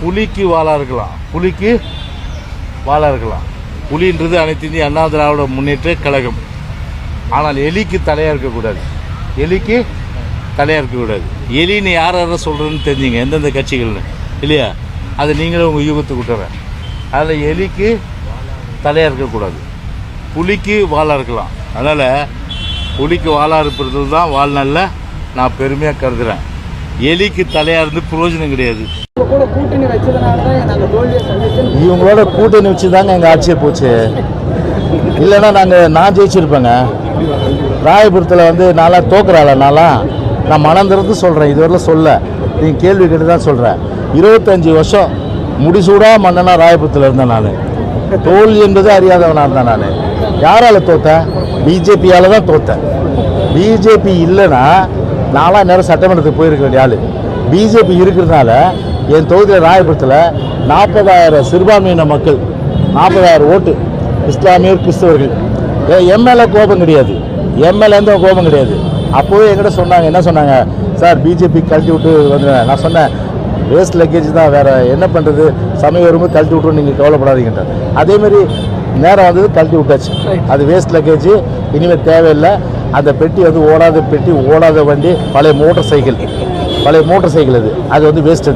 புலிக்கு வாழா இருக்கலாம். புலிக்கு வாழா இருக்கலாம். புலின்றது அனைத்து இந்திய அண்ணா திராவிட முன்னேற்ற கழகம். ஆனால் எலிக்கு தலையாக இருக்கக்கூடாது. எலிக்கு தலையாக இருக்கக்கூடாது. எலின்னு யார் யாரை சொல்கிறேன்னு தெரிஞ்சுங்க. எந்தெந்த கட்சிகள்னு. இல்லையா? அது நீங்களும் உங்கள் யூகத்துக்கு விட்டுறேன். அதில் எலிக்கு தலையாக இருக்கக்கூடாது. புலிக்கு வாழா இருக்கலாம். அதனால் புலிக்கு வாழா இருப்பது தான் வாழ்நாளில் நான் பெருமையாக கருதுகிறேன் எலிக்கு தலையாக இருந்து பிரயோஜனம் கிடையாது. கூட்டணி வச்சதுனால தான் நாங்கள் தோல்வியை இவங்களோட கூட்டணி வச்சு தாங்க எங்கள் ஆட்சியை போச்சு. இல்லைன்னா நாங்கள் நான் ஜெயிச்சிருப்பேங்க. ராயபுரத்தில் வந்து நாளா தோக்குறாள் நாளா நான் மனந்திறந்து சொல்கிறேன் இதுவரையிலும் சொல்ல. நீங்கள் கேள்வி கேட்டு தான் சொல்கிறேன் இருபத்தஞ்சி வருஷம் முடிசூடா மன்னனா ராயபுரத்தில் இருந்தேன் நான். தோல்வி என்பது அறியாதவனாக இருந்தேன் நான். யாரால் தோத்தேன்? பிஜேபியால் தான் தோத்தேன். பிஜேபி இல்லைன்னா நாலாம் நேரம் சட்டமன்றத்துக்கு போயிருக்க வேண்டிய ஆள். பிஜேபி இருக்கிறதுனால என் தொகுதியில் ராயபுரத்தில் நாற்பதாயிரம் சிறுபான்மையின மக்கள் நாற்பதாயிரம் ஓட்டு இஸ்லாமியர் கிறிஸ்தவர்கள். எம்எல்ஏ கோபம் கிடையாது. எம்எல்ஏ எந்த கோபம் கிடையாது. அப்போவே என்கிட்ட சொன்னாங்க என்ன சொன்னாங்க? சார் பிஜேபி கழட்டி விட்டு வந்துடுவேன் நான் சொன்னேன் வேஸ்ட் லக்கேஜ் தான் வேறு என்ன பண்ணுறது சமயம் வரும்போது கழட்டி விட்ருவோம் நீங்கள் கவலைப்படாதீங்கன்ற அதேமாரி நேரம் வந்தது கழட்டி விட்டாச்சு. அது வேஸ்ட் லக்கேஜ் இனிமேல் தேவையில்லை. அந்த பெட்டி வந்து ஓடாத பெட்டி ஓடாத வண்டி பழைய மோட்டார் சைக்கிள் பழைய மோட்டார் சைக்கிள் அது. அது வந்து வேஸ்ட்